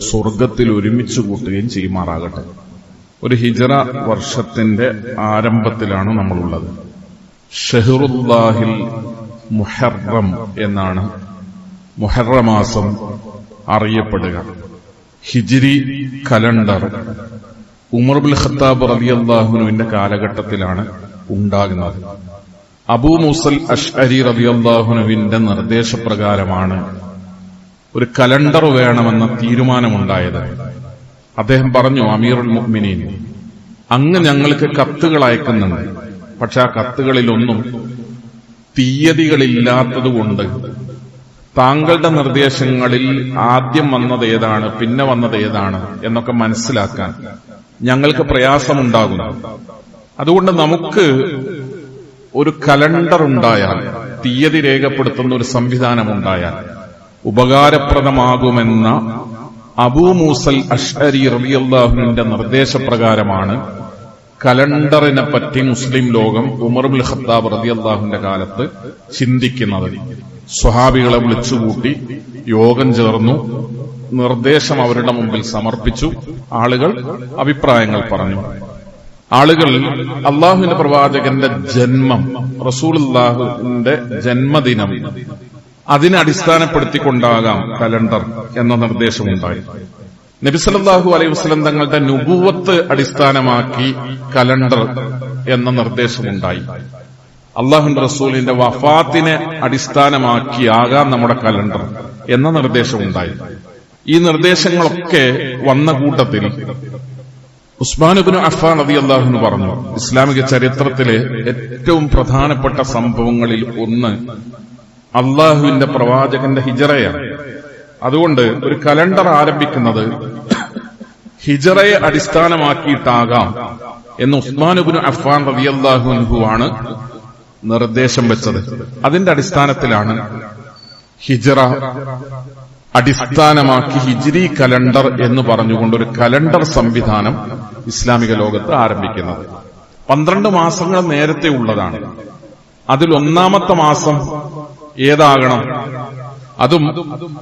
സ്വർഗത്തിൽ ഒരുമിച്ച് കൂട്ടുകയും ചെയ്യുമാറാകട്ടെ. ഒരു ഹിജറ വർഷത്തിന്റെ ആരംഭത്തിലാണ് നമ്മളുള്ളത്. ഷെഹറുല്ലാഹിൽ മുഹറം എന്നാണ് മുഹറമാസം അറിയപ്പെടുക. ഹിജിരി കലണ്ടർ ഉമർബുൽ ഖത്താബ് റബിയല്ലാഹുനുവിന്റെ കാലഘട്ടത്തിലാണ് ഉണ്ടാകുന്നത്. അബൂ മുസൽ അഷ് അരി റബി അള്ളാഹുനുവിന്റെ നിർദ്ദേശപ്രകാരമാണ് ഒരു കലണ്ടർ വേണമെന്ന തീരുമാനമുണ്ടായത്. അദ്ദേഹം പറഞ്ഞു അമീറുൽ മുഅ്മിനീൻ അങ്ങ് ഞങ്ങൾക്ക് കത്തുകൾ അയക്കുന്നുണ്ട്. പക്ഷെ ആ കത്തുകളിലൊന്നും തീയതികളില്ലാത്തതുകൊണ്ട് താങ്കളുടെ നിർദ്ദേശങ്ങളിൽ ആദ്യം വന്നത് ഏതാണ് പിന്നെ വന്നത് ഏതാണ് എന്നൊക്കെ മനസ്സിലാക്കാൻ ഞങ്ങൾക്ക് പ്രയാസമുണ്ടാകുന്നു അതുകൊണ്ട് നമുക്ക് ഒരു കലണ്ടർ ഉണ്ടായാൽ തീയതി രേഖപ്പെടുത്തുന്ന ഒരു സംവിധാനം ഉണ്ടായാൽ ഉപകാരപ്രദമാകുമെന്ന അബൂ മൂസൽ അഷ്അരി റബിയല്ലാഹുവിന്റെ നിർദ്ദേശപ്രകാരമാണ് കലണ്ടറിനെ പറ്റി മുസ്ലിം ലോകം ഉമറുൽ ഖത്താബ് റബിയല്ലാഹുവിന്റെ കാലത്ത് ചിന്തിക്കുന്നത്. സ്വഹാബികളെ വിളിച്ചുകൂട്ടി യോഗം ചേർന്നു. നിർദ്ദേശം അവരുടെ മുമ്പിൽ സമർപ്പിച്ചു. ആളുകൾ അഭിപ്രായങ്ങൾ പറഞ്ഞു. ആളുകൾ അള്ളാഹുവിന്റെ പ്രവാചകന്റെ ജന്മം റസൂലുല്ലാഹുവിന്റെ ജന്മദിനം അതിനെ അടിസ്ഥാനപ്പെടുത്തിക്കൊണ്ടാകാം കലണ്ടർ എന്ന നിർദ്ദേശമുണ്ടായി. നബിസലല്ലാഹു അലൈഹി വസ്ലം തങ്ങളുടെ നുപൂവത്ത് അടിസ്ഥാനമാക്കി കലണ്ടർ എന്ന നിർദ്ദേശമുണ്ടായി. അള്ളാഹു റസൂലിന്റെ വഫാത്തിനെ അടിസ്ഥാനമാക്കിയാകാം നമ്മുടെ കലണ്ടർ എന്ന നിർദ്ദേശമുണ്ടായി. ഈ നിർദ്ദേശങ്ങളൊക്കെ വന്ന കൂട്ടത്തിൽ ഉസ്മാനുബിന് അഫാൻ അതി അള്ളാഹുന്ന് പറഞ്ഞു ഇസ്ലാമിക ചരിത്രത്തിലെ ഏറ്റവും പ്രധാനപ്പെട്ട സംഭവങ്ങളിൽ ഒന്ന് അള്ളാഹുവിന്റെ പ്രവാചകന്റെ ഹിജറയാണ്. അതുകൊണ്ട് ഒരു കലണ്ടർ ആരംഭിക്കുന്നത് ഹിജറയെ അടിസ്ഥാനമാക്കിയിട്ടാകാം എന്ന് ഉസ്മാനുബിന് അഫ്ഫാൻ റബി ആണ് നിർദ്ദേശം വെച്ചത്. അതിന്റെ അടിസ്ഥാനത്തിലാണ് ഹിജറ അടിസ്ഥാനമാക്കി ഹിജിരി കലണ്ടർ എന്ന് പറഞ്ഞുകൊണ്ട് ഒരു കലണ്ടർ സംവിധാനം ഇസ്ലാമിക ലോകത്ത് ആരംഭിക്കുന്നത്. പന്ത്രണ്ട് മാസങ്ങൾ നേരത്തെ ഉള്ളതാണ്. അതിൽ ഒന്നാമത്തെ മാസം ഏതാകണം? അതും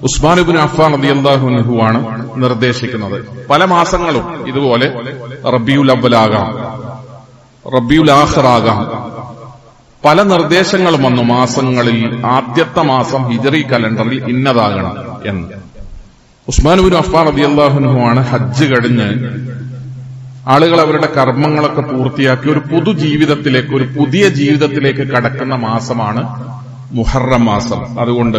ഉസ്മാനുബിൻ അഫാൻ അലി അള്ളാഹുനുഹുവാണ് നിർദ്ദേശിക്കുന്നത്. പല മാസങ്ങളും ഇതുപോലെ റബിയുൽ അവലാകാം റബിയുൽ ആഖറാകാം പല നിർദ്ദേശങ്ങളും വന്നു മാസങ്ങളിൽ. ആദ്യത്തെ മാസം ഹിജറി കലണ്ടറിൽ ഇന്നതാകണം എന്ന്. ഉസ്മാനുബിൻ അഫാൻ അലി അള്ളാഹുനുഹുവാണ് ഹജ്ജ് കഴിഞ്ഞ് ആളുകൾ അവരുടെ കർമ്മങ്ങളൊക്കെ പൂർത്തിയാക്കി ഒരു പുതു ജീവിതത്തിലേക്ക് ഒരു പുതിയ ജീവിതത്തിലേക്ക് കടക്കുന്ന മാസമാണ് മുഹറം മാസം. അതുകൊണ്ട്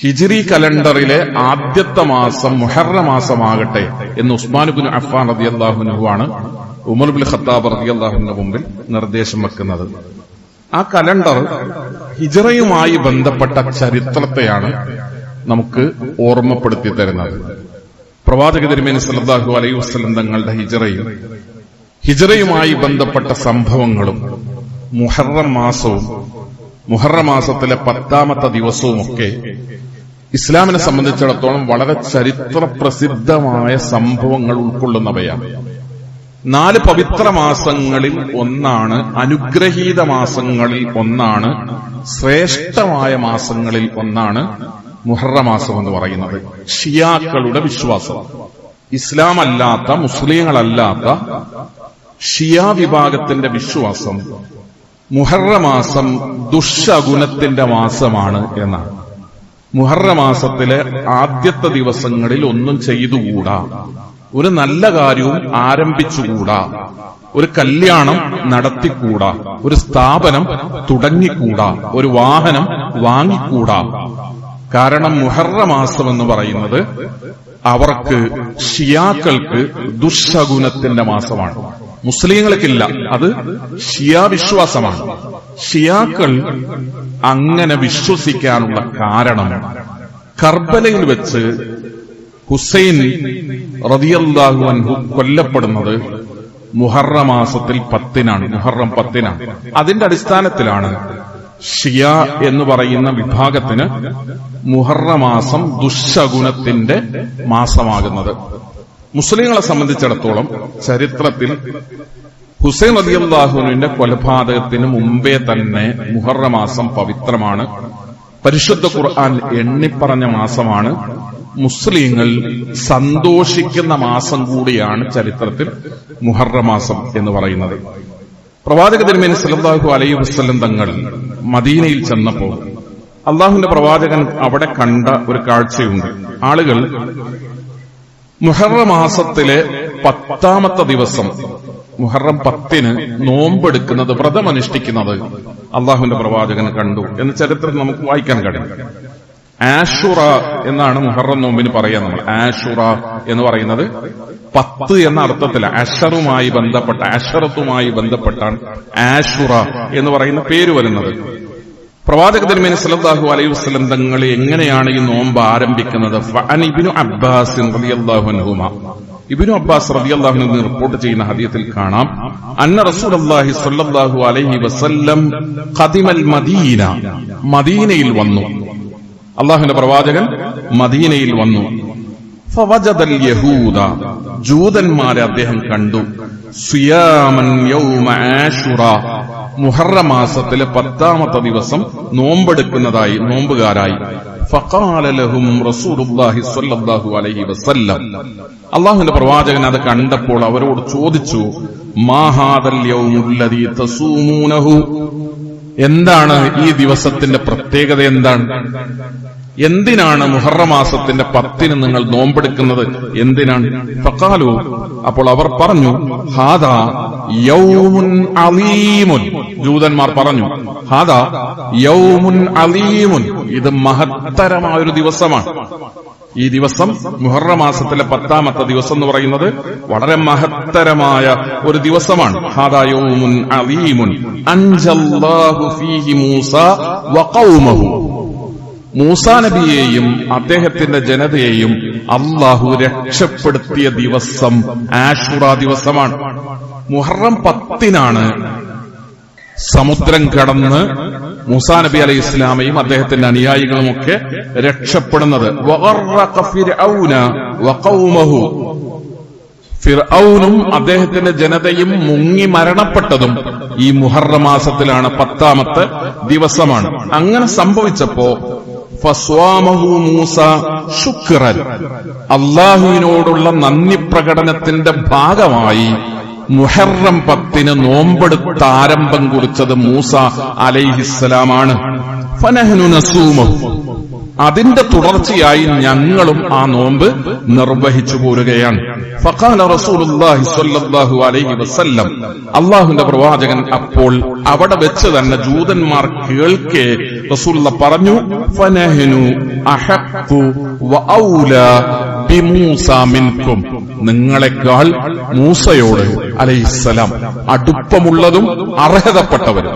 ഹിജിറി കലണ്ടറിലെ ആദ്യത്തെ മാസം മുഹറ മാസമാകട്ടെ എന്ന് ഉസ്മാൻ ഉസ്മാനുബിൻ അഫാൻ റതി ആണ് ഉമർ ബിൻ ഖത്താബ് റതി അള്ളാഹുവിന്റെ മുമ്പിൽ നിർദ്ദേശം വെക്കുന്നത്. ആ കലണ്ടർ ഹിജറയുമായി ബന്ധപ്പെട്ട ചരിത്രത്തെയാണ് നമുക്ക് ഓർമ്മപ്പെടുത്തി തരുന്നത്. പ്രവാചക തിരുമേനി സല്ലല്ലാഹു അലൈ വസ്ലം തങ്ങളുടെ ഹിജറയും ഹിജറയുമായി ബന്ധപ്പെട്ട സംഭവങ്ങളും മുഹറം മാസവും മുഹറ മാസത്തിലെ പത്താമത്തെ ദിവസവുമൊക്കെ ഇസ്ലാമിനെ സംബന്ധിച്ചിടത്തോളം വളരെ ചരിത്ര പ്രസിദ്ധമായ സംഭവങ്ങൾ ഉൾക്കൊള്ളുന്നവയാണ്. നാല് പവിത്ര മാസങ്ങളിൽ ഒന്നാണ് അനുഗ്രഹീത മാസങ്ങളിൽ ഒന്നാണ് ശ്രേഷ്ഠമായ മാസങ്ങളിൽ ഒന്നാണ് മുഹറ മാസം എന്ന് പറയുന്നത്. ഷിയാക്കളുടെ വിശ്വാസം. ഇസ്ലാം അല്ലാത്ത മുസ്ലിങ്ങളല്ലാത്ത ഷിയ വിഭാഗത്തിന്റെ വിശ്വാസം മുഹറ മാസം ദുഷഗുണത്തിന്റെ മാസമാണ് എന്നാണ്. മുഹറമാസത്തിലെ ആദ്യത്തെ ദിവസങ്ങളിൽ ഒന്നും ചെയ്തുകൂടാ. ഒരു നല്ല കാര്യവും ആരംഭിച്ചുകൂടാ. ഒരു കല്യാണം നടത്തിക്കൂടാ. ഒരു സ്ഥാപനം തുടങ്ങിക്കൂടാ. ഒരു വാഹനം വാങ്ങിക്കൂടാ. കാരണം മുഹറമാസം എന്ന് പറയുന്നത് അവർക്ക് ഷിയാക്കൾക്ക് ദുഷഗുണത്തിന്റെ മാസമാണ്. മുസ്ലിങ്ങൾക്കില്ല. അത് ഷിയ വിശ്വാസമാണ്. ഷിയാക്കൾ അങ്ങനെ വിശ്വസിക്കാനുള്ള കാരണം കർബലയിൽ വെച്ച് ഹുസൈൻ റതിയല്ലാഹു അൻഹു കൊല്ലപ്പെടുന്നത് മുഹറ മാസത്തിൽ പത്തിനാണ്. മുഹറം പത്തിനാണ്. അതിന്റെ അടിസ്ഥാനത്തിലാണ് ഷിയ എന്ന് പറയുന്ന വിഭാഗത്തിന് മുഹറ മാസം ദുശഗുണത്തിന്റെ മാസമാകുന്നത്. മുസ്ലിങ്ങളെ സംബന്ധിച്ചിടത്തോളം ചരിത്രത്തിൽ ഹുസൈൻ അലി അള്ളാഹുവിന്റെ കൊലപാതകത്തിന് മുമ്പേ തന്നെ മുഹറ മാസം പവിത്രമാണ്. പരിശുദ്ധ ഖുർആൻ എണ്ണിപ്പറഞ്ഞ മാസമാണ്. മുസ്ലിങ്ങൾ സന്തോഷിക്കുന്ന മാസം കൂടിയാണ് ചരിത്രത്തിൽ മുഹറ മാസം എന്ന് പറയുന്നത്. പ്രവാചക തിരുമേനി സല്ലല്ലാഹു അലൈ വസ്ലം തങ്ങൾ മദീനയിൽ ചെന്നപ്പോൾ അള്ളാഹുവിന്റെ പ്രവാചകൻ അവിടെ കണ്ട ഒരു കാഴ്ചയുണ്ട്. ആളുകൾ മുഹറ മാസത്തിലെ പത്താമത്തെ ദിവസം മുഹറം പത്തിന് നോമ്പെടുക്കുന്നത് വ്രതമനുഷ്ഠിക്കുന്നത് അള്ളാഹുവിന്റെ പ്രവാചകൻ കണ്ടു എന്ന ചരിത്രം നമുക്ക് വായിക്കാൻ കഴിയും. ആഷുറ എന്നാണ് മുഹറം നോമ്പിന് പറയാൻ നമ്മൾ. ആഷുറ എന്ന് പറയുന്നത് പത്ത് എന്ന അർത്ഥത്തിൽ അഷറുമായി ബന്ധപ്പെട്ട അഷറത്തുമായി ബന്ധപ്പെട്ടാണ് ആഷുറ എന്ന് പറയുന്ന പേര് വരുന്നത്. പ്രവാചക തിരുമേനി സല്ലല്ലാഹു അലൈഹി വസ്ലം തങ്ങൾ എങ്ങനെയാണ് ഈ നോമ്പ് ആരംഭിക്കുന്നത്? ഇബിനു അബ്ബാസ് റളിയല്ലാഹു അൻഹുമ. ഇബ്നു അബ്ബാസ് റളിയല്ലാഹു അൻഹു റിപ്പോർട്ട് ചെയ്യുന്ന ഹദീസിൽ കാണാം. അന്ന റസൂലുള്ളാഹി സ്വല്ലല്ലാഹു അലൈഹി വസല്ലം ഖദിമൽ മദീന മദീനയിൽ വന്നു. അള്ളാഹുവിന്റെ പ്രവാചകൻ മദീനയിൽ വന്നു. ഫവജദൽ യഹൂദ ജൂതന്മാരെ അദ്ദേഹം കണ്ടു. സിയാമൻ മാസത്തിലെ പത്താമത്തെ ദിവസം നോമ്പെടുക്കുന്നതായി നോമ്പുകാരായി. സ്വല്ലല്ലാഹു അലൈഹി വസല്ലം. പ്രവാചകൻ അത് കണ്ടപ്പോൾ അവരോട് ചോദിച്ചു മാഹാദൽ യൗമുല്ലദീ തസൂമൂനഹു? എന്താണ് ഈ ദിവസത്തിന്റെ പ്രത്യേകത എന്താണ്? എന്തിനാണ് മുഹറമാസത്തിന്റെ പത്തിന് നിങ്ങൾ നോമ്പെടുക്കുന്നത്? എന്തിനാണ്? ഫക്കാലു അപ്പോൾ അവർ പറഞ്ഞു ഹാദാ യൗമുൻ അലീമുൻ. ജൂതന്മാർ പറഞ്ഞു ഹാദാ യൗമുൻ അലീമുൻ. ഇത് മഹത്തരമായ ഒരു ദിവസമാണ്. ഈ ദിവസം മുഹറ മാസത്തിലെ പത്താമത്തെ ദിവസം എന്ന് പറയുന്നത് വളരെ മഹത്തരമായ ഒരു ദിവസമാണ്. ഹാദാ അലീമുൻ. അഞ്ചല്ലാഹു ഫീഹി മൂസ വഖൗമഹു മൂസാ നബിയെയും അദ്ദേഹത്തിന്റെ ജനതയെയും അള്ളാഹു രക്ഷപ്പെടുത്തിയ ദിവസം ആഷുറ ദിവസമാണ്. മുഹറം പത്തിനാണ് സമുദ്രം കടന്ന് മൂസാ നബി അലൈഹി ഇസ്ലാമയും അദ്ദേഹത്തിന്റെ അനുയായികളും ഒക്കെ രക്ഷപ്പെടുന്നത്. ഫിർഔന അദ്ദേഹത്തിന്റെ ജനതയും മുങ്ങി മരണപ്പെട്ടതും ഈ മുഹറ മാസത്തിലാണ് പത്താമത്തെ ദിവസമാണ്. അങ്ങനെ സംഭവിച്ചപ്പോ മൂസ അള്ളാഹുവിനോടുള്ള നന്ദി പ്രകടനത്തിന്റെ ഭാഗമായി മുഹറം പത്തിന് നോമ്പെടുത്ത ആരംഭം കുറിച്ചത് മൂസ അലൈഹിസ്സലാമാണ്. ഫനഹനു നസൂമഹു. അതിന്റെ തുടർച്ചയായി ഞങ്ങളും ആ നോമ്പ് നിർവഹിച്ചു പോരുകയാണ്. ഫഖാല റസൂലുള്ളാഹി സ്വല്ലല്ലാഹു അലൈഹി വസല്ലം അള്ളാഹുവിന്റെ പ്രവാചകൻ അപ്പോൾ അവിടെ വെച്ച് തന്നെ ജൂതന്മാർ കേൾക്കെ റസൂലുള്ള പറഞ്ഞു ഫനഹനു അഹഖു വഔല നിങ്ങളെക്കാൾ മൂസയോട് അലൈഹിസ്സലാം അടുപ്പമുള്ളതും അർഹതപ്പെട്ടവരും.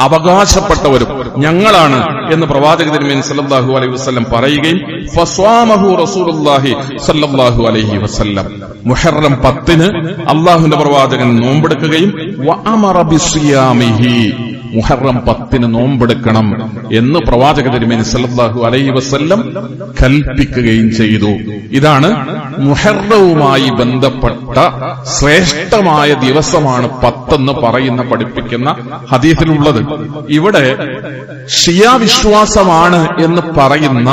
അവകാശപ്പെട്ടവരും ഞങ്ങളാണ് എന്ന് പ്രവാചക തിരുമേൻ സല്ലാഹു അലൈഹി വസല്ലം പറയുകയും ഫസ്വാമഹു റസൂലുള്ളാഹി സല്ലല്ലാഹു അലൈഹി വസ്ല്ലം. മുഹറം പത്തിന് അള്ളാഹുന്റെ പ്രവാചകൻ നോമ്പെടുക്കുകയും മുഹറം പത്തിന് നോമ്പെടുക്കണം എന്ന് പ്രവാചക തിരുമേനി സല്ലാഹു അലൈഹി വസ്ല്ലം കൽപ്പിക്കുകയും ചെയ്തു. ഇതാണ് മുഹറവുമായി ബന്ധപ്പെട്ട ശ്രേഷ്ഠമായ ദിവസമാണ് പത്തെന്ന് പറയുന്ന പഠിപ്പിക്കുന്ന ഹദീസിലുള്ളത്. ഇവിടെ ഷിയാ വിശ്വാസമാണ് എന്ന് പറയുന്ന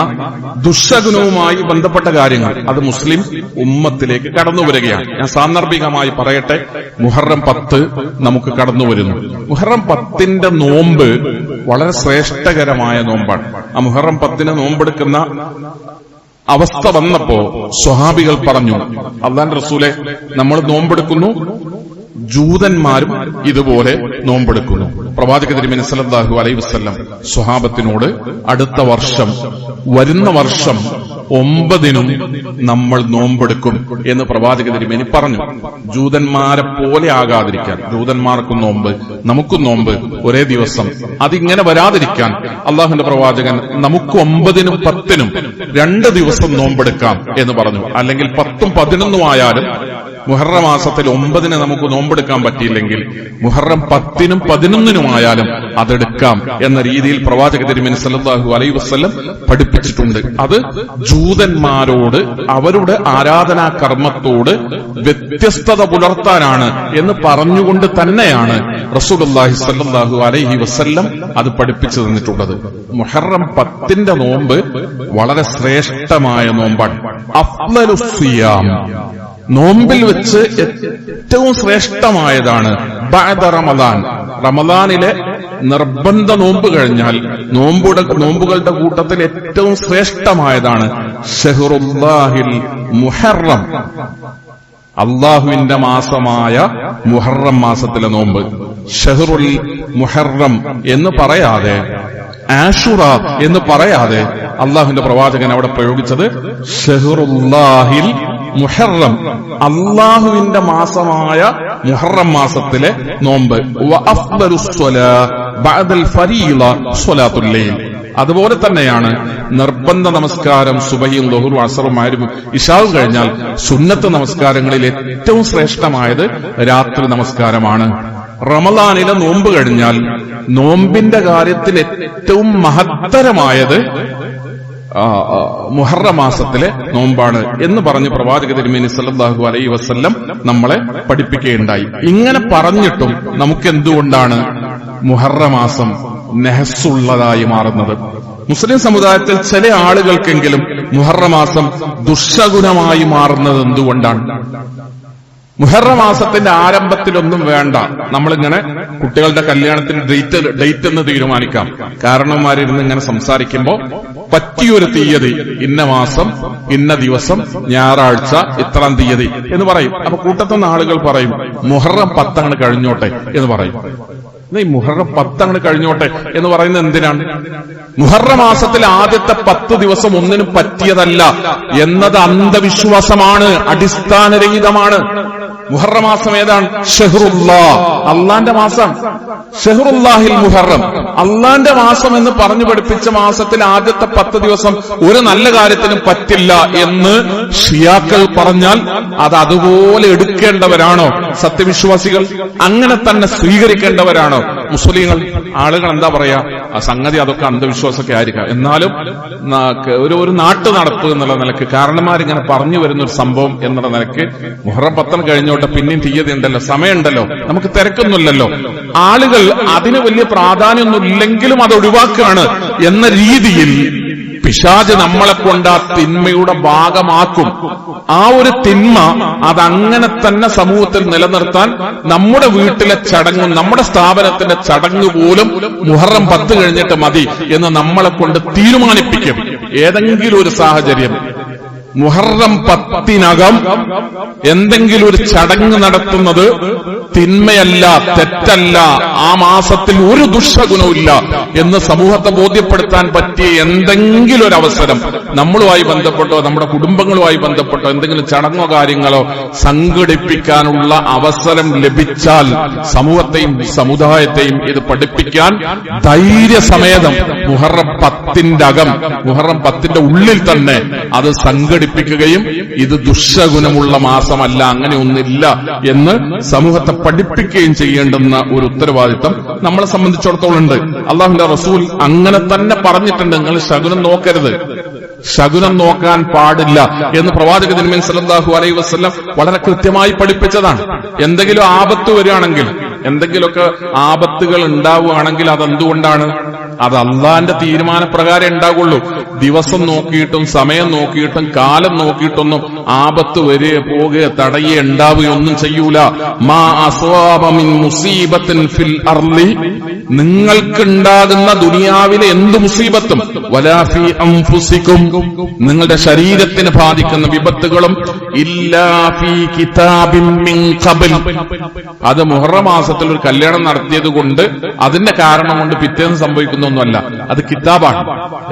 ദുഷകുനവുമായി ബന്ധപ്പെട്ട കാര്യങ്ങൾ. അത് മുസ്ലിം ഉമ്മത്തിലേക്ക് കടന്നു വരികയാണ്. ഞാൻ സാന്ദർഭികമായി പറയട്ടെ മുഹറം പത്ത് നമുക്ക് കടന്നു വരുന്നു. മുഹറം പത്തിന്റെ നോമ്പ് വളരെ ശ്രേഷ്ഠകരമായ നോമ്പാണ്. ആ മുഹറം പത്തിന് നോമ്പെടുക്കുന്ന അവസ്ഥ വന്നപ്പോ സ്വഹാബികൾ പറഞ്ഞു അള്ളാൻ റസൂലെ നമ്മൾ നോമ്പെടുക്കുന്നു ജൂതന്മാരും ഇതുപോലെ നോമ്പെടുക്കുന്നു. പ്രവാചക തിരുമേനി സല്ലല്ലാഹു അലൈഹി വസല്ലം സ്വഹാബത്തിനോട് അടുത്ത വർഷം വരുന്ന വർഷം ഒമ്പതിനും നമ്മൾ നോമ്പെടുക്കും എന്ന് പ്രവാചക തിരുമേനി പറഞ്ഞു. ജൂതന്മാരെ പോലെ ആകാതിരിക്കാൻ ജൂതന്മാർക്കും നോമ്പ് നമുക്കും നോമ്പ് ഒരേ ദിവസം. അതിങ്ങനെ വരാതിരിക്കാൻ അള്ളാഹുന്റെ പ്രവാചകൻ നമുക്ക് ഒമ്പതിനും പത്തിനും രണ്ട് ദിവസം നോമ്പെടുക്കാം എന്ന് പറഞ്ഞു. അല്ലെങ്കിൽ പത്തും പതിനൊന്നും ആയാലും മുഹറം മാസത്തിൽ ഒമ്പതിന് നമുക്ക് നോമ്പെടുക്കാൻ പറ്റിയില്ലെങ്കിൽ മുഹറം പത്തിനും പതിനൊന്നിനുമായാലും അതെടുക്കാം എന്ന രീതിയിൽ പ്രവാചക തിരുമേനി സല്ലാഹു അലൈ വസല്ലം പഠിപ്പിച്ചിട്ടുണ്ട്. അത് ജൂതന്മാരോട് അവരുടെ ആരാധനാ കർമ്മത്തോട് വ്യത്യസ്തത പുലർത്താനാണ് എന്ന് പറഞ്ഞുകൊണ്ട് തന്നെയാണ് റസൂലുള്ളാഹി സല്ലാഹു അലൈഹി വസ്ല്ലം അത് പഠിപ്പിച്ചു തന്നിട്ടുള്ളത്. മുഹറം പത്തിന്റെ നോമ്പ് വളരെ ശ്രേഷ്ഠമായ നോമ്പാണ്. അഫ്ളലു സിയാം. നോമ്പിൽ വെച്ച് ഏറ്റവും ശ്രേഷ്ഠമായതാണ് ബാദ റമദാൻ. റമദാനിലെ നിർബന്ധ നോമ്പ് കഴിഞ്ഞാൽ നോമ്പുടെ നോമ്പുകളുടെ കൂട്ടത്തിൽ ഏറ്റവും ശ്രേഷ്ഠമായതാണ് ഷെഹറുല്ലാഹിൽ മുഹറം. അള്ളാഹുവിന്റെ മാസമായ മുഹറം മാസത്തിലെ നോമ്പ്. ഷെഹറുൽ മുഹറം എന്ന് പറയാതെ ആഷുറ എന്ന് പറയാതെ അള്ളാഹുവിന്റെ പ്രവാചകൻ അവിടെ പ്രയോഗിച്ചത് ഷെഹറുല്ലാഹിൽ മുഹറം. അള്ളാഹുവിന്റെ മാസമായ മുഹറം മാസത്തിലെ നോമ്പ്. അതുപോലെ തന്നെയാണ് നിർബന്ധ നമസ്കാരം സുബഹിയും ലഹുറും അസറും ആരും ഇഷാവും കഴിഞ്ഞാൽ സുന്നത്ത് നമസ്കാരങ്ങളിൽ ഏറ്റവും ശ്രേഷ്ഠമായത് രാത്രി നമസ്കാരമാണ്. റമദാനിലെ നോമ്പ് കഴിഞ്ഞാൽ നോമ്പിന്റെ കാര്യത്തിൽ ഏറ്റവും മഹത്തരമായത് മുഹറ മാസത്തിലെ നോമ്പാണ് എന്ന് പറഞ്ഞ് പ്രവാചക തിരുമേനി സല്ലാഹു അലൈ വസ്ല്ലം നമ്മളെ പഠിപ്പിക്കുകയുണ്ടായി. ഇങ്ങനെ പറഞ്ഞിട്ടും നമുക്ക് എന്തുകൊണ്ടാണ് മുഹറ മാസം നെഹസുള്ളതായി മാറുന്നത്? മുസ്ലിം സമുദായത്തിൽ ചില ആളുകൾക്കെങ്കിലും മുഹറ മാസം ദുഷഗുണമായി മാറുന്നത് എന്തുകൊണ്ടാണ്? മുഹറ മാസത്തിന്റെ ആരംഭത്തിലൊന്നും വേണ്ട. നമ്മളിങ്ങനെ കുട്ടികളുടെ കല്യാണത്തിന് ഡേറ്റ് ഡേറ്റ് എന്ന് തീരുമാനിക്കാം. കാരണവന്മാരിരുന്ന് ഇങ്ങനെ സംസാരിക്കുമ്പോൾ പറ്റിയൊരു തീയതി ഇന്ന മാസം ഇന്ന ദിവസം ഞായറാഴ്ച ഇത്രാം തീയതി എന്ന് പറയും. അപ്പൊ കൂട്ടത്തുനിന്ന് ആളുകൾ പറയും മുഹറം പത്താണ് കഴിഞ്ഞോട്ടെ എന്ന് പറയും. ഈ മുഹറം പത്താണ് കഴിഞ്ഞോട്ടെ എന്ന് പറയുന്നത് എന്തിനാണ്? മുഹറ മാസത്തിൽ ആദ്യത്തെ പത്ത് ദിവസം ഒന്നിനും പറ്റിയതല്ല. എന്നത് അന്ധവിശ്വാസമാണ് അടിസ്ഥാനരഹിതമാണ്. മുഹറ മാസം ഏതാണ്? ഷെഹ്റുല്ലാ. അള്ളാന്റെ മാസം. ഷെഹ്റുല്ലാഹിൽ മുഹറം. അള്ളാന്റെ മാസം എന്ന് പറഞ്ഞു പഠിപ്പിച്ച മാസത്തിൽ ആദ്യത്തെ പത്ത് ദിവസം ഒരു നല്ല കാര്യത്തിനും പറ്റില്ല എന്ന് ഷിയാക്കൾ പറഞ്ഞാൽ അത് അതുപോലെ എടുക്കേണ്ടവരാണോ? സത്യവിശ്വാസികൾ അങ്ങനെ തന്നെ സ്വീകരിക്കേണ്ടവരാണോ? മുസ്ലിങ്ങൾ ആളുകൾ എന്താ പറയാ ആ സംഗതി അതൊക്കെ അന്ധവിശ്വാസമൊക്കെ ആയിരിക്കാം. എന്നാലും ഒരു ഒരു നാട്ടു നടപ്പ് എന്നുള്ള നിലയ്ക്ക് കാരണന്മാരിങ്ങനെ പറഞ്ഞു വരുന്ന ഒരു സംഭവം എന്നുള്ള നിലയ്ക്ക് മുഹറം പത്തം കഴിഞ്ഞോട്ടെ പിന്നെയും തീയതി ഉണ്ടല്ലോ സമയമുണ്ടല്ലോ നമുക്ക് തിരക്കൊന്നുമില്ലല്ലോ. ആളുകൾ അതിന് വലിയ പ്രാധാന്യമൊന്നും ഇല്ലെങ്കിലും അത് ഒഴിവാക്കുകയാണ് എന്ന രീതിയിൽ പിശാജ് നമ്മളെ കൊണ്ട് ആ തിന്മയുടെ ഭാഗമാക്കും. ആ ഒരു തിന്മ അതങ്ങനെ തന്നെ സമൂഹത്തിൽ നിലനിർത്താൻ നമ്മുടെ വീട്ടിലെ ചടങ്ങും നമ്മുടെ സ്ഥാപനത്തിന്റെ ചടങ്ങ് പോലും മുഹറം പത്ത് കഴിഞ്ഞിട്ട് മതി എന്ന് നമ്മളെ കൊണ്ട് തീരുമാനിപ്പിക്കും. ഏതെങ്കിലും ഒരു സാഹചര്യം. മുഹറം പത്തിനകം എന്തെങ്കിലും ഒരു ചടങ്ങ് നടത്തുന്നത് തിന്മയല്ല തെറ്റല്ല ആ മാസത്തിൽ ഒരു ദുഷ്ടഗുണവുമില്ല എന്ന് സമൂഹത്തെ ബോധ്യപ്പെടുത്താൻ പറ്റിയ എന്തെങ്കിലും ഒരു അവസരം നമ്മളുമായി ബന്ധപ്പെട്ടോ നമ്മുടെ കുടുംബങ്ങളുമായി ബന്ധപ്പെട്ടോ എന്തെങ്കിലും ചടങ്ങോ കാര്യങ്ങളോ സംഘടിപ്പിക്കാനുള്ള അവസരം ലഭിച്ചാൽ സമൂഹത്തെയും സമുദായത്തെയും ഇത് പഠിപ്പിക്കാൻ ധൈര്യസമേതം മുഹറം പത്തിന്റെ അകം മുഹറം പത്തിന്റെ ഉള്ളിൽ തന്നെ അത് സംഘടിപ്പിക്കുകയും ഇത് ദുഷ്ടഗുണമുള്ള മാസമല്ല അങ്ങനെ ഒന്നില്ല എന്ന് സമൂഹത്തെ പഠിപ്പിക്കുകയും ചെയ്യേണ്ടുന്ന ഒരു ഉത്തരവാദിത്തം നമ്മളെ സംബന്ധിച്ചിടത്തോളം ഉണ്ട്. അള്ളാഹുന്റെ റസൂൽ അങ്ങനെ തന്നെ പറഞ്ഞിട്ടുണ്ട് നിങ്ങൾ ശകുനം നോക്കരുത്. ശകുനം നോക്കാൻ പാടില്ല. എന്ന് പ്രവാചക ദിനമേൻ സല്ലല്ലാഹു അലൈഹി വസല്ലം വളരെ കൃത്യമായി പഠിപ്പിച്ചതാണ്. എന്തെങ്കിലും ആപത്ത് വരികയാണെങ്കിൽ എന്തെങ്കിലുമൊക്കെ ആപത്തുകൾ ഉണ്ടാവുകയാണെങ്കിൽ അതെന്തുകൊണ്ടാണ്? അത് അള്ളാന്റെ തീരുമാനപ്രകാരം ഉണ്ടാകുള്ളൂ ദിവസം നോക്കിയിട്ടും സമയം നോക്കിയിട്ടും കാലം നോക്കിയിട്ടൊന്നും ആപത്ത് വരെ പോകുക തടയുക ഉണ്ടാവുകയൊന്നും ചെയ്യൂല. മാ മുസീബത്തിൻ ഫിൽ അർളി. നിങ്ങൾക്കുണ്ടാകുന്ന ദുനിയാവിലെ എന്ത് മുസീബത്തും? വലാഫി അംഫുസിക്കും. നിങ്ങളുടെ ശരീരത്തിന് ബാധിക്കുന്ന വിപത്തുകളും അത് മുഹറ മാസത്തിൽ ഒരു കല്യാണം നടത്തിയത് കൊണ്ട് അതിന്റെ കാരണം കൊണ്ട് പിറ്റേന്ന് സംഭവിക്കുന്നൊന്നുമല്ല. അത് കിതാബാണ്.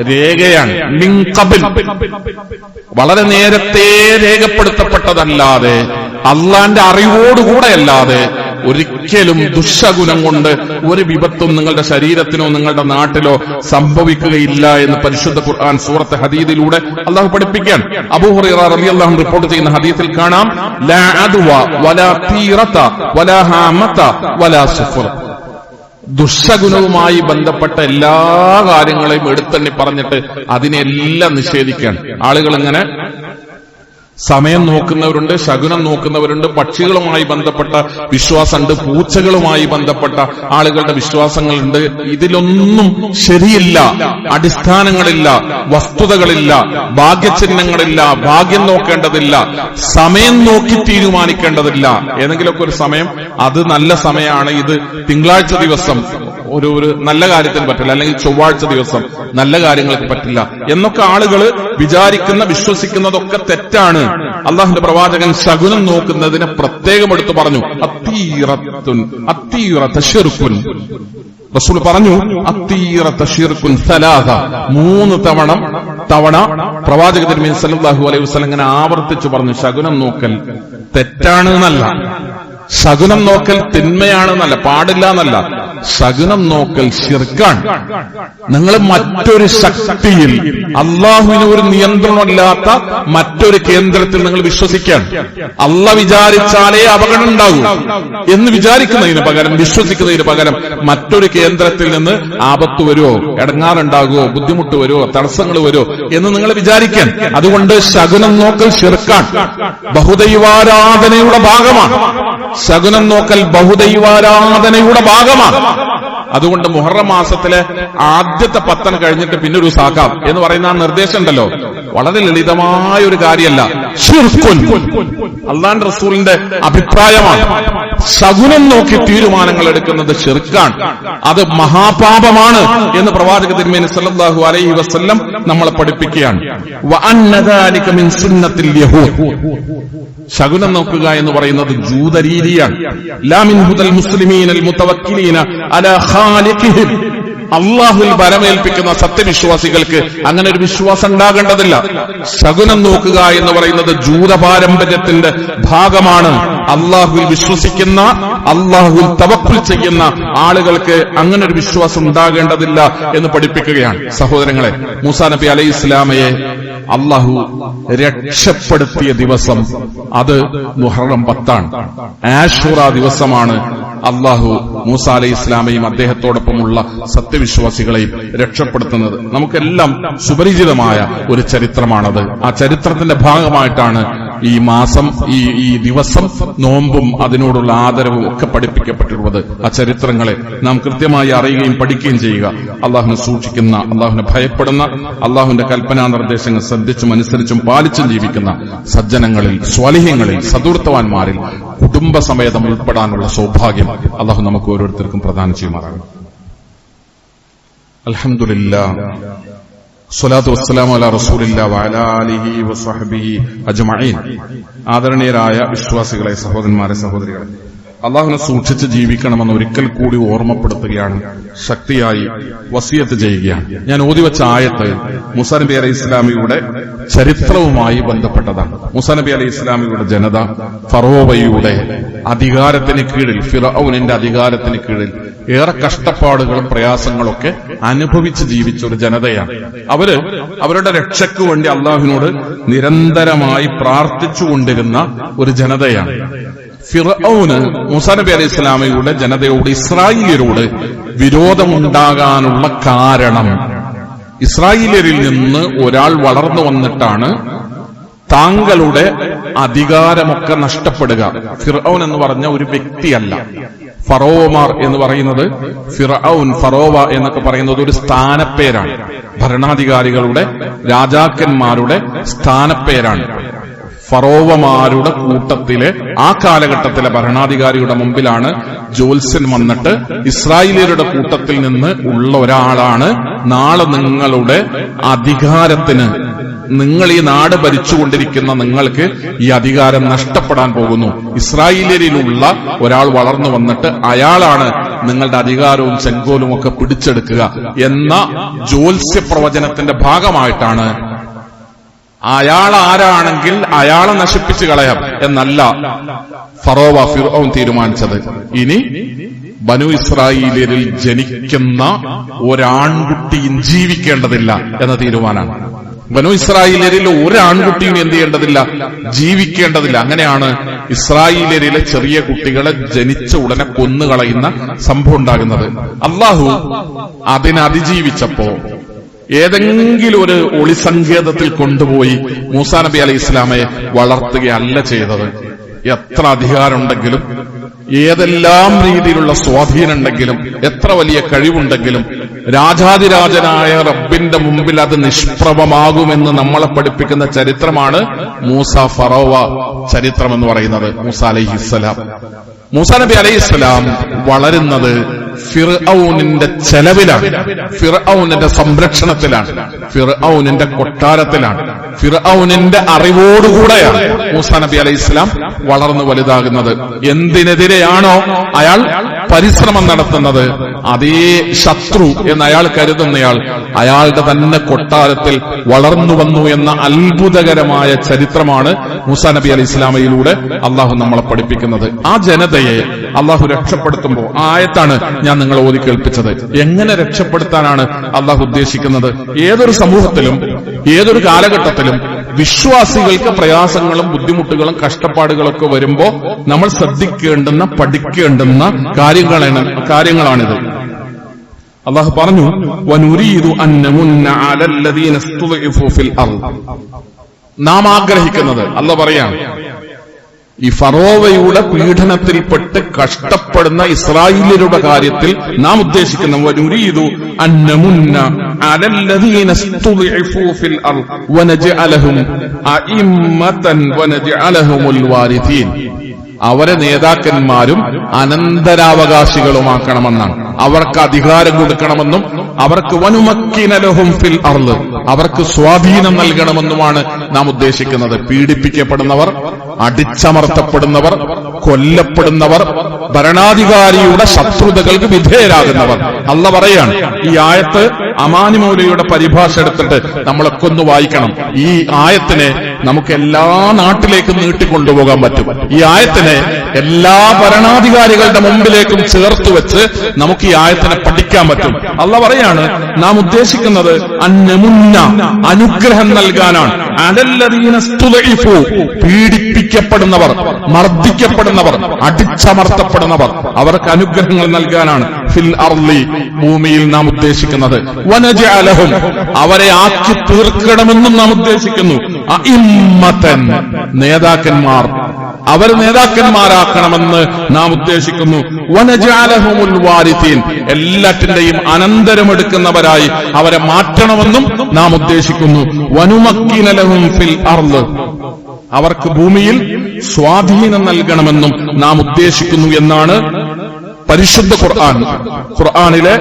രേഖയാണ്. വളരെ നേരത്തെ രേഖപ്പെടുത്തപ്പെട്ടതല്ലാതെ അള്ളാന്റെ അറിവോടുകൂടെ അല്ലാതെ ഒരിക്കലും ദുഷഗുണം കൊണ്ട് ഒരു വിപത്തും നിങ്ങളുടെ ശരീരത്തിനോ നിങ്ങളുടെ നാട്ടിലോ സംഭവിക്കുകയില്ല എന്ന് പരിശുദ്ധ ഖുർആൻ സൂറത്ത് ഹദീദിലൂടെ അള്ളാഹു പഠിപ്പിക്കാൻ. അബൂഹുറൈറ അള്ളാഹു റിപ്പോർട്ട് ചെയ്യുന്ന ഹദീസിൽ കാണാം ദുശകുനവുമായി ബന്ധപ്പെട്ട എല്ലാ കാര്യങ്ങളെയും എടുത്തണ്ണി പറഞ്ഞിട്ട് അതിനെല്ലാം നിഷേധിക്കാൻ ആളുകൾ ഇങ്ങനെ സമയം നോക്കുന്നവരുണ്ട് ശകുനം നോക്കുന്നവരുണ്ട് പക്ഷികളുമായി ബന്ധപ്പെട്ട വിശ്വാസമുണ്ട് പൂച്ചകളുമായി ബന്ധപ്പെട്ട ആളുകളുടെ വിശ്വാസങ്ങളുണ്ട്. ഇതിലൊന്നും ശരിയില്ല അടിസ്ഥാനങ്ങളില്ല വസ്തുതകളില്ല ഭാഗ്യചിഹ്നങ്ങളില്ല ഭാഗ്യം നോക്കേണ്ടതില്ല സമയം നോക്കി തീരുമാനിക്കേണ്ടതില്ല. ഏതെങ്കിലുമൊക്കെ ഒരു സമയം അത് നല്ല സമയമാണ്. ഇത് തിങ്കളാഴ്ച ദിവസം. ഒരു ഒരു നല്ല കാര്യത്തിന് പറ്റില്ല. അല്ലെങ്കിൽ ചൊവ്വാഴ്ച ദിവസം നല്ല കാര്യങ്ങൾക്ക് പറ്റില്ല. എന്നൊക്കെ ആളുകൾ വിചാരിക്കുന്ന വിശ്വസിക്കുന്നതൊക്കെ തെറ്റാണ്. അള്ളാഹുന്റെ പ്രവാചകൻ ശകുനം നോക്കുന്നതിനെ പ്രത്യേകം എടുത്തു പറഞ്ഞു. അത്തീറത്തുൻ അത്തീറ ഷിർക്കുൻ റസൂൽ പറഞ്ഞു അത്തീറ തഷീർക്കുൻ സലാഹ മൂന്ന് തവണ തവണ പ്രവാചക തിരുമേനി സല്ലല്ലാഹു അലൈഹി വസല്ലം ഇങ്ങനെ ആവർത്തിച്ചു പറഞ്ഞു ശകുനം നോക്കൽ തെറ്റാണ് എന്നല്ല. ശകുനം നോക്കൽ തിന്മയാണെന്നല്ല പാടില്ല എന്നല്ല ശകുനം നോക്കൽ ശിർക്കാണ്. നിങ്ങൾ മറ്റൊരു ശക്തിയിൽ അള്ളാഹുവിന് ഒരു നിയന്ത്രണമില്ലാത്ത മറ്റൊരു കേന്ദ്രത്തിൽ നിങ്ങൾ വിശ്വസിക്കാൻ അല്ല വിചാരിച്ചാലേ അപകടം ഉണ്ടാകൂ എന്ന് വിചാരിക്കുന്നതിന് പകരം വിശ്വസിക്കുന്നതിന് പകരം മറ്റൊരു കേന്ദ്രത്തിൽ നിന്ന് ആപത്ത് വരുമോ ഇടങ്ങാറുണ്ടാകുമോ ബുദ്ധിമുട്ട് വരുമോ തടസ്സങ്ങൾ വരുമോ എന്ന് നിങ്ങൾ വിചാരിക്കാൻ. അതുകൊണ്ട് ശകുനം നോക്കൽ ശിർക്കാൻ ബഹുദൈവാരാധനയുടെ ഭാഗമാണ്. ശകുനം നോക്കൽ ബഹുദൈവാരാധനയുടെ ഭാഗമാണ്. അതുകൊണ്ട് മുഹറം മാസത്തിലെ ആദ്യത്തെ പത്തൻ കഴിഞ്ഞിട്ട് പിന്നെ ഒരു സാക്കാം എന്ന് പറയുന്ന നിർദ്ദേശം ഉണ്ടല്ലോ വളരെ ലളിതമായ ഒരു കാര്യമല്ല അള്ളാൻ റസൂലിന്റെ അഭിപ്രായമാണ്. ശകുനം നോക്കി തീരുമാനങ്ങൾ എടുക്കുന്നത് ചെറുക്കാണ് അത് മഹാപാപമാണ് എന്ന് പ്രവാചക തിരുമേനി സല്ലാഹു അലൈഹി വസ്ല്ലം നമ്മളെ പഠിപ്പിക്കുകയാണ്. ശകുനം നോക്കുക എന്ന് പറയുന്നത് ജൂതരീതിയാണ്. ലാമിൻ ഹുദൽ മുസ്ലിമീൻ അല അള്ളാഹുൽ ഭരമേൽപ്പിക്കുന്ന സത്യവിശ്വാസികൾക്ക് അങ്ങനെ ഒരു വിശ്വാസം ഉണ്ടാകേണ്ടതില്ല. ശകുനം നോക്കുക എന്ന് പറയുന്നത് ജൂത പാരമ്പര്യത്തിന്റെ ഭാഗമാണ്. അള്ളാഹുൽ വിശ്വസിക്കുന്ന അള്ളാഹുൽ തവക്കുൽ ചെയ്യുന്ന ആളുകൾക്ക് അങ്ങനെ ഒരു വിശ്വാസം ഉണ്ടാകേണ്ടതില്ല എന്ന് പഠിപ്പിക്കുകയാണ്. സഹോദരങ്ങളെ മൂസാ നബി അലൈഹി ഇസ്ലാമയെ അള്ളാഹു രക്ഷപ്പെടുത്തിയ ദിവസം അത് മുഹറം പത്താണ്. ആഷുറ ദിവസമാണ് അള്ളാഹു മൂസ അലൈഹി ഇസ്ലാമയും അദ്ദേഹത്തോടൊപ്പമുള്ള സത്യവിശ്വാസികളെയും രക്ഷപ്പെടുത്തുന്നത്. നമുക്കെല്ലാം സുപരിചിതമായ ഒരു ചരിത്രമാണത്. ആ ചരിത്രത്തിന്റെ ഭാഗമായിട്ടാണ് ഈ മാസം ഈ ഈ ദിവസം നോമ്പും അതിനോടുള്ള ആദരവും ഒക്കെ പഠിപ്പിക്കപ്പെട്ടിട്ടുള്ളത് ആ ചരിത്രങ്ങളെ നാം കൃത്യമായി അറിയുകയും പഠിക്കുകയും ചെയ്യുക. അള്ളാഹുനെ സൂക്ഷിക്കുന്ന അള്ളാഹുനെ ഭയപ്പെടുന്ന അള്ളാഹുവിന്റെ കൽപ്പനാ നിർദ്ദേശങ്ങൾ ശ്രദ്ധിച്ചും അനുസരിച്ചും പാലിച്ചും ജീവിക്കുന്ന സജ്ജനങ്ങളിൽ സ്വലിഹ്യങ്ങളിൽ സദൂർത്തവാന്മാരിൽ കുടുംബസമേതം ഉൾപ്പെടാനുള്ള സൗഭാഗ്യം അള്ളാഹു നമുക്ക് ഓരോരുത്തർക്കും പ്രദാനം ചെയ്യുമാറാകും അൽഹംദുലില്ലാ സ്വലാത്തു വസ്സലാമു അലാ റസൂലില്ല വഅലാ ആലിഹി വസ്വഹ്ബിഹി അജ്മഈൻ. ആദരണീയരായ വിശ്വാസികളെ സഹോദരന്മാരെ സഹോദരികളെ അള്ളാഹുനെ സൂക്ഷിച്ച് ജീവിക്കണമെന്ന് ഒരിക്കൽ കൂടി ഓർമ്മപ്പെടുത്തുകയാണ്. ശക്തിയായി വസിയത്ത് ചെയ്യുകയാണ്. ഞാൻ ഓതിവച്ച ആയത്ത് മുസാ നബി അലൈഹി ഇസ്ലാമിയുടെ ചരിത്രവുമായി ബന്ധപ്പെട്ടതാണ്. മുസാ നബി അലൈഹി ഇസ്ലാമിയുടെ ജനത ഫറോവയുടെ അധികാരത്തിന് കീഴിൽ ഫിറൌനിന്റെ അധികാരത്തിന് കീഴിൽ ഏറെ കഷ്ടപ്പാടുകളും പ്രയാസങ്ങളൊക്കെ അനുഭവിച്ച് ജീവിച്ച ഒരു ജനതയാണ്. അവർ അവരുടെ രക്ഷയ്ക്ക് വേണ്ടി അള്ളാഹുവിനോട് നിരന്തരമായി പ്രാർത്ഥിച്ചുകൊണ്ടിരുന്ന ഒരു ജനതയാണ്. ഫിറൌന് മൂസാ അലൈഹി ഇസ്ലാമയുടെ ജനതയോട് ഇസ്രായേലിയരോട് വിരോധമുണ്ടാകാനുള്ള കാരണം. ഇസ്രായേലിയരിൽ നിന്ന് ഒരാൾ വളർന്നു വന്നിട്ടാണ് താങ്കളുടെ അധികാരമൊക്കെ നഷ്ടപ്പെടുക. ഫിറൌൻ എന്ന് പറഞ്ഞ ഒരു വ്യക്തിയല്ല. ഫറോവമാർ എന്ന് പറയുന്നത് ഫിറൌൻ ഫറോവ എന്നൊക്കെ പറയുന്നത് ഒരു സ്ഥാനപ്പേരാണ്. ഭരണാധികാരികളുടെ രാജാക്കന്മാരുടെ സ്ഥാനപ്പേരാണ്. ഫറോവമാരുടെ കൂട്ടത്തിലെ ആ കാലഘട്ടത്തിലെ ഭരണാധികാരിയുടെ മുമ്പിലാണ് ജോത്സ്യൻ വന്നിട്ട് ഇസ്രായേലിയരുടെ കൂട്ടത്തിൽ നിന്ന് ഉള്ള ഒരാളാണ്. നാളെ നിങ്ങളുടെ അധികാരത്തിന് നിങ്ങൾ ഈ നാട് ഭരിച്ചുകൊണ്ടിരിക്കുന്ന നിങ്ങൾക്ക് ഈ അധികാരം നഷ്ടപ്പെടാൻ പോകുന്നു. ഇസ്രായേലിയരിലുള്ള ഒരാൾ വളർന്നു വന്നിട്ട് അയാളാണ് നിങ്ങളുടെ അധികാരവും ചെങ്കോലും ഒക്കെ പിടിച്ചെടുക്കുക എന്ന ജ്യോത്സ്യ പ്രവചനത്തിന്റെ ഭാഗമായിട്ടാണ് അയാൾ ആരാണെങ്കിൽ അയാളെ നശിപ്പിച്ചു കളയാം എന്നല്ല ഫറോവ ഫിർഔൻ തീരുമാനിച്ചത്. ഇനി ബനു ഇസ്രായേലിൽ ജനിക്കുന്ന ഒരാൺകുട്ടിയും ജീവിക്കേണ്ടതില്ല എന്ന തീരുമാനമാണ്. ബനു ഇസ്രായേലിൽ ഒരു ആൺകുട്ടിയും എന്ത് ചെയ്യേണ്ടതില്ല? ജീവിക്കേണ്ടതില്ല. അങ്ങനെയാണ് ഇസ്രായേലിലെ ചെറിയ കുട്ടികളെ ജനിച്ച ഉടനെ കൊന്നുകളയുന്ന സംഭവം ഉണ്ടാകുന്നത്. അള്ളാഹു അതിനെ അതിജീവിച്ചപ്പോ ഏതെങ്കിലും ഒരു ഒളിസങ്കേതത്തിൽ കൊണ്ടുപോയി മൂസാ നബി അലൈഹി ഇസ്ലാമെ വളർത്തുകയല്ല ചെയ്തത്. എത്ര അധികാരമുണ്ടെങ്കിലും ഏതെല്ലാം രീതിയിലുള്ള സ്വാധീനമുണ്ടെങ്കിലും എത്ര വലിയ കഴിവുണ്ടെങ്കിലും രാജാതിരാജനായ റബ്ബിന്റെ മുമ്പിൽ അത് നിഷ്പ്രഭമാകുമെന്ന് നമ്മളെ പഠിപ്പിക്കുന്ന ചരിത്രമാണ് മൂസ ഫറോവ ചരിത്രം എന്ന് പറയുന്നത് മൂസ അലൈഹിസ്സലാം മൂസ നബി അലൈഹിസ്സലാം വളരുന്നത് ഫിർഔനിന്റെ ചെലവിലാണ്. ഫിർഔനിന്റെ സംരക്ഷണത്തിലാണ്. ഫിർഔനിന്റെ കൊട്ടാരത്തിലാണ്. ഫിർഔനിന്റെ അറിവോടുകൂടെയാണ് മൂസ നബി അലൈഹി ഇസ്ലാം വളർന്നു വലുതാകുന്നത്. എന്തിനെതിരെയാണോ അയാൾ പരിശ്രമം നടത്തുന്നത് അതേ ശത്രു എന്ന് അയാൾ കരുതുന്നയാൾ. അയാളുടെ തന്നെ കൊട്ടാരത്തിൽ വളർന്നു വന്നു എന്ന അത്ഭുതകരമായ ചരിത്രമാണ് മൂസ നബി അലി ഇസ്ലാമയിലൂടെ അള്ളാഹു നമ്മളെ പഠിപ്പിക്കുന്നത്. ആ ജനതയെ അള്ളാഹു രക്ഷപ്പെടുത്തുമ്പോൾ ആയത്താണ് ഞാൻ നിങ്ങളെ ഓതി കേൾപ്പിച്ചത്. എങ്ങനെ രക്ഷപ്പെടുത്താനാണ് അള്ളാഹു ഉദ്ദേശിക്കുന്നത്? ഏതൊരു സമൂഹത്തിലും ഏതൊരു കാലഘട്ടത്തിലും വിശ്വാസികൾക്ക് പ്രയാസങ്ങളും ബുദ്ധിമുട്ടുകളും കഷ്ടപ്പാടുകളൊക്കെ വരുമ്പോ നമ്മൾ ശ്രദ്ധിക്കേണ്ടുന്ന പഠിക്കേണ്ടുന്ന കാര്യങ്ങളാണ് കാര്യങ്ങളാണിത്. അള്ളാഹു പറഞ്ഞു നാം ആഗ്രഹിക്കുന്നത് അല്ല പറയാണ് ഈ ഫറോവയുടെ പീഡനത്തിൽപ്പെട്ട് കഷ്ടപ്പെടുന്ന ഇസ്രായേലരുടെ കാര്യത്തിൽ നാം ഉദ്ദേശിക്കുന്ന വാരിഥീൻ അവരെ നേതാക്കന്മാരും അനന്തരാവകാശികളുമാക്കണമെന്നാണ്. അവർക്ക് അധികാരം കൊടുക്കണമെന്നും അവർക്ക് വനുമക്കിനലഹും ഫിൽ അർൾ. അവർക്ക് സ്വാധീനം നൽകണമെന്നുമാണ് നാം ഉദ്ദേശിക്കുന്നത്. പീഡിപ്പിക്കപ്പെടുന്നവർ അടിച്ചമർത്തപ്പെടുന്നവർ കൊല്ലപ്പെടുന്നവർ ഭരണാധികാരിയുടെ ശത്രുതകൾക്ക് വിധേയരാകുന്നവർ. അല്ല പറയാണ് ഈ ആയത്ത് അമാനിമൗലയുടെ പരിഭാഷ എടുത്തിട്ട് നമ്മളൊക്കെ ഒന്ന് വായിക്കണം. ഈ ആയത്തിനെ നമുക്ക് എല്ലാ നാട്ടിലേക്കും നീട്ടിക്കൊണ്ടുപോകാൻ പറ്റും. ഈ ആയത്തിനെ എല്ലാ ഭരണാധികാരികളുടെ മുമ്പിലേക്കും ചേർത്ത് വെച്ച് നമുക്ക് ഈ ആയത്തിനെ പഠിക്കാൻ പറ്റും. അല്ല പറയാണ് നാം ഉദ്ദേശിക്കുന്നത് അന്നമുന്ന അനുഗ്രഹം നൽകാനാണ്. പീഡിപ്പിക്കപ്പെടുന്നവർ മർദ്ദിക്കപ്പെടുന്നവർ അടിച്ചമർത്തപ്പെടുന്നവർ അവർക്ക് അനുഗ്രഹങ്ങൾ നൽകാനാണ് ഫിൽ അർലി ഭൂമിയിൽ നാം ഉദ്ദേശിക്കുന്നത്. വനജഅലഹും അവരെ ആക്കി തീർക്കണമെന്നും നാം ഉദ്ദേശിക്കുന്നു. നേതാക്കന്മാർ. അവർ നേതാക്കന്മാരാക്കണമെന്ന് നാം ഉദ്ദേശിക്കുന്നു. വനജാലഹുമുൽ വാരിത്തീൻ എല്ലാറ്റിന്റെയും അനന്തരമെടുക്കുന്നവരായി അവരെ മാറ്റണമെന്നും നാം ഉദ്ദേശിക്കുന്നു. വനുമക്കിനലഹും ഫിൽ അർൾ അവർക്ക് ഭൂമിയിൽ സ്വാധീനം നൽകണമെന്നും നാം ഉദ്ദേശിക്കുന്നു എന്നാണ് പരിശുദ്ധ ഖുർആൻ. ഖുർആനിലെ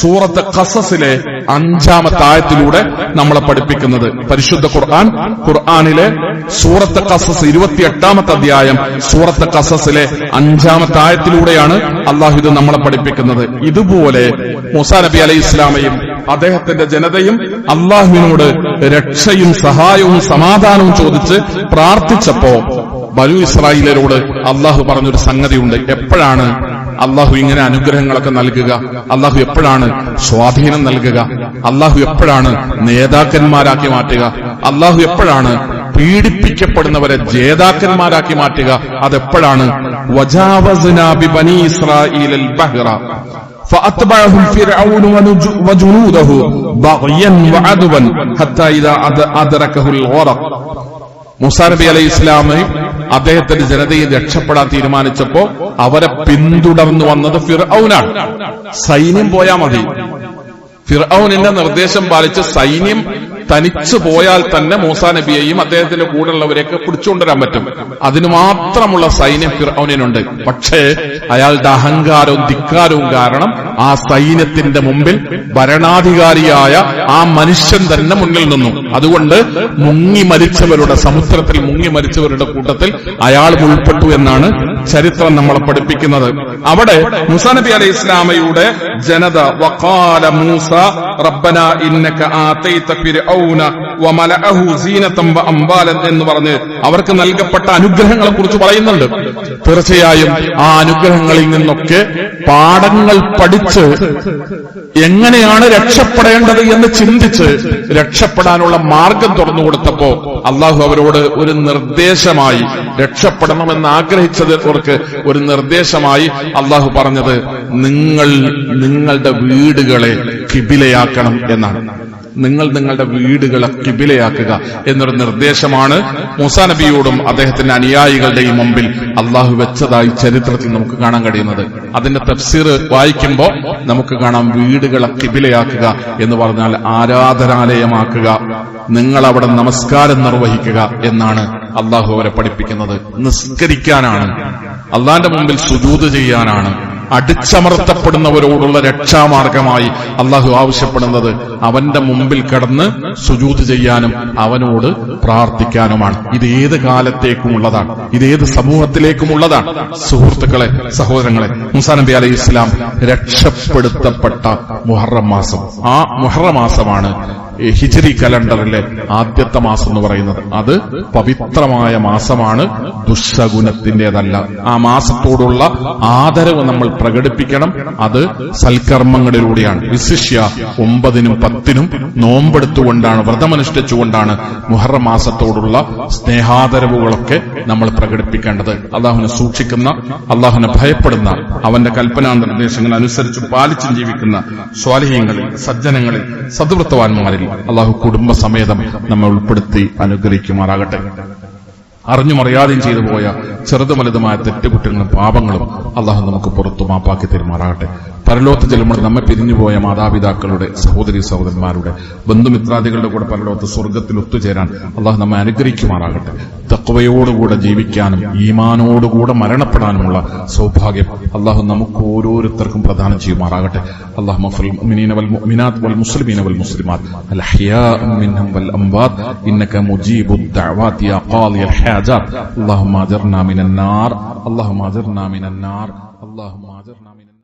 സൂറത്ത് ഖസസിലെ അഞ്ചാമത്തെ ആയത്തിലൂടെ നമ്മളെ പഠിപ്പിക്കുന്നത്. പരിശുദ്ധ ഖുർആൻ ഖുർആാനിലെ സൂറത്ത് ഖസസ് ഇരുപത്തിയെട്ടാമത്തെ അധ്യായം സൂറത്ത് ഖസസിലെ അഞ്ചാമത്തെ ആയത്തിലൂടെയാണ് അള്ളാഹു ഇത് നമ്മളെ പഠിപ്പിക്കുന്നത്. ഇതുപോലെ മുസാ നബി അലൈഹി ഇസ്ലാമയും അദ്ദേഹത്തിന്റെ ജനതയും അള്ളാഹുവിനോട് രക്ഷയും സഹായവും സമാധാനവും ചോദിച്ച് പ്രാർത്ഥിച്ചപ്പോ ബനു ഇസ്രായേലരോട് അള്ളാഹു പറഞ്ഞൊരു സംഗതിയുണ്ട്. എപ്പോഴാണ്? അള്ളാഹു ഇങ്ങനെ അനുഗ്രഹങ്ങളൊക്കെ നൽകുക അള്ളാഹു എപ്പോഴാണ് സ്വാധീനം നൽകുക അള്ളാഹു എപ്പോഴാണ് നേതാക്കന്മാരാക്കി മാറ്റുക അള്ളാഹു എപ്പോഴാണ് പീഡിപ്പിക്കപ്പെടുന്നവരെ ജേതാക്കന്മാരാക്കി മാറ്റുക അതെപ്പോഴാണ് വജാവസ്നാ ബിബനി ഇസ്രായീലൽ ബഹ്റ فأتبعهم فرعون ونج- وجنوده بغيا وعدوا حتى إذا أد- أدركه الغرق മുസാ നബി അലൈഹി ഇസ്ലാമയും അദ്ദേഹത്തിന്റെ ജനതയെ രക്ഷപ്പെടാൻ തീരുമാനിച്ചപ്പോ അവരെ പിന്തുടർന്നു വന്നത് ഫിർഔനാണ്. സൈന്യം പോയാ മതി. ഫിർഔനിന്റെ നിർദ്ദേശം പാലിച്ച് സൈന്യം തനിച്ചു പോയാൽ തന്നെ മൂസാ നബിയെയും അദ്ദേഹത്തിന്റെ കൂടെയുള്ളവരെയൊക്കെ പിടിച്ചുകൊണ്ടുവരാൻ പറ്റും. അതിനു മാത്രമുള്ള സൈന്യം ഫിർഔനിനുണ്ട്. പക്ഷേ അയാളുടെ അഹങ്കാരവും ധിക്കാരവും കാരണം ആ സൈന്യത്തിന്റെ മുമ്പിൽ ഭരണാധികാരിയായ ആ മനുഷ്യൻ തന്നെ മുന്നിൽ നിന്നു. അതുകൊണ്ട് മുങ്ങി മരിച്ചവരുടെ സമുദ്രത്തിൽ മുങ്ങി മരിച്ചവരുടെ കൂട്ടത്തിൽ അയാൾ ഉൾപ്പെട്ടു എന്നാണ് ചരിത്രം നമ്മളെ പഠിപ്പിക്കുന്നത്. അവിടെ മുസാ നബി അലൈഹി ഇസ്ലാമയുടെ ജനത വഖാല മൂസ റബ്ബന ഇന്നക ആതൈത ഫിർഔന വമലഅഹു സീനതൻ വഅംബാലൻ എന്ന് പറഞ്ഞ് അവർക്ക് നൽകപ്പെട്ട അനുഗ്രഹങ്ങളെ കുറിച്ച് പറയുന്നുണ്ട്. തീർച്ചയായും ആ അനുഗ്രഹങ്ങളിൽ നിന്നൊക്കെ പാഠങ്ങൾ പഠിച്ച് എങ്ങനെയാണ് രക്ഷപ്പെടേണ്ടത് എന്ന് ചിന്തിച്ച് രക്ഷപ്പെടാനുള്ള മാർഗം തുറന്നു കൊടുത്തപ്പോ അള്ളാഹു അവരോട് ഒരു നിർദ്ദേശമായി രക്ഷപ്പെടണമെന്ന് ആഗ്രഹിച്ചത് അവർക്ക് ഒരു നിർദ്ദേശമായി അള്ളാഹു പറഞ്ഞത് നിങ്ങൾ നിങ്ങളുടെ വീടുകളെ കിബിലയാക്കണം എന്നാണ്. നിങ്ങൾ നിങ്ങളുടെ വീടുകളെ കിബിലയാക്കുക എന്നൊരു നിർദ്ദേശമാണ് മൂസാ നബിയോടും അദ്ദേഹത്തിന്റെ അനുയായികളുടെയും മുമ്പിൽ അള്ളാഹു വെച്ചതായി ചരിത്രത്തിൽ നമുക്ക് കാണാൻ കഴിയുന്നത്. അതിന്റെ തഫ്സീർ വായിക്കുമ്പോൾ നമുക്ക് കാണാം വീടുകളെ കിബിലയാക്കുക എന്ന് പറഞ്ഞാൽ ആരാധനാലയമാക്കുക നിങ്ങൾ അവിടെ നമസ്കാരം നിർവഹിക്കുക എന്നാണ് അള്ളാഹു അവരെ പഠിപ്പിക്കുന്നത്. നിസ്കരിക്കാനാണ്. അള്ളാന്റെ മുമ്പിൽ സുജൂത് ചെയ്യാനാണ്. അടിച്ചമർത്തപ്പെടുന്നവരോടുള്ള രക്ഷാമാർഗമായി അള്ളാഹു ആവശ്യപ്പെടുന്നത് അവന്റെ മുമ്പിൽ കടന്ന് സുജൂത് ചെയ്യാനും അവനോട് പ്രാർത്ഥിക്കാനുമാണ്. ഇത് ഏത് കാലത്തേക്കുമുള്ളതാണ്? ഇത് ഏത് സമൂഹത്തിലേക്കുമുള്ളതാണ്? സുഹൃത്തുക്കളെ സഹോദരങ്ങളെ മുസാ നബി അലൈഹി ഇസ്ലാം രക്ഷപ്പെടുത്തപ്പെട്ട മുഹറം മാസം. ആ മുഹറം മാസമാണ് ഹിജറി കലണ്ടറിലെ ആദ്യത്തെ മാസം എന്ന് പറയുന്നത്. അത് പവിത്രമായ മാസമാണ്. ദുശകുനത്തിന്റേതല്ല ആ മാസത്തോടുള്ള ആദരവ് നമ്മൾ പ്രകടിപ്പിക്കണം. അത് സൽക്കർമ്മങ്ങളിലൂടെയാണ്. വിശിഷ്യ ഒമ്പതിനും പത്തിനും നോമ്പെടുത്തുകൊണ്ടാണ് വ്രതമനുഷ്ഠിച്ചുകൊണ്ടാണ് മുഹറ മാസത്തോടുള്ള സ്നേഹാദരവുകളൊക്കെ നമ്മൾ പ്രകടിപ്പിക്കേണ്ടത്. അള്ളാഹുനെ സൂക്ഷിക്കുന്ന അള്ളാഹുനെ ഭയപ്പെടുന്ന അവന്റെ കൽപ്പനാ നിർദ്ദേശങ്ങൾ അനുസരിച്ച് പാലിച്ചും ജീവിക്കുന്ന സ്വാലിഹ്യങ്ങളിൽ സജ്ജനങ്ങളിൽ സദ്വൃത്തവാന്മാരിൽ അള്ളാഹു കുടുംബസമേതം നമ്മൾ ഉൾപ്പെടുത്തി അനുഗ്രഹിക്കുമാറാകട്ടെ. അറിഞ്ഞു മറിയാതെയും ചെയ്തു പോയ ചെറുതും വലുതുമായ തെറ്റുകുറ്റങ്ങളും പാപങ്ങളും അള്ളാഹു നമുക്ക് പുറത്തു മാപ്പാക്കി തെരുമാറാകട്ടെ. പരലോത്ത് ചെല്ലുമ്പോൾ നമ്മെ പിരിഞ്ഞുപോയ മാതാപിതാക്കളുടെ സഹോദരി സഹോദരന്മാരുടെ ബന്ധുമിത്രാദികളുടെ കൂടെ പരലോത്ത് സ്വർഗത്തിൽ ഒത്തുചേരാൻ അള്ളാഹു നമ്മെ അനുഗ്രഹിക്കുമാറാകട്ടെ. തക്വയോടുകൂടെ ജീവിക്കാനും ഈമാനോടുകൂടെ മരണപ്പെടാനുമുള്ള സൗഭാഗ്യം അള്ളാഹു നമുക്ക് ഓരോരുത്തർക്കും പ്രദാനം ചെയ്യുമാറാകട്ടെ. അള്ളാഹു മുസ്ലിമീന വൽ അൽ വൽ ഇന്നക യാ ഖാലിയൽ ആജാബ് അള്ളാഹു മാജർ നാമിനാർ അള്ളാഹു മാജർ നാമിനാർ അള്ളാഹു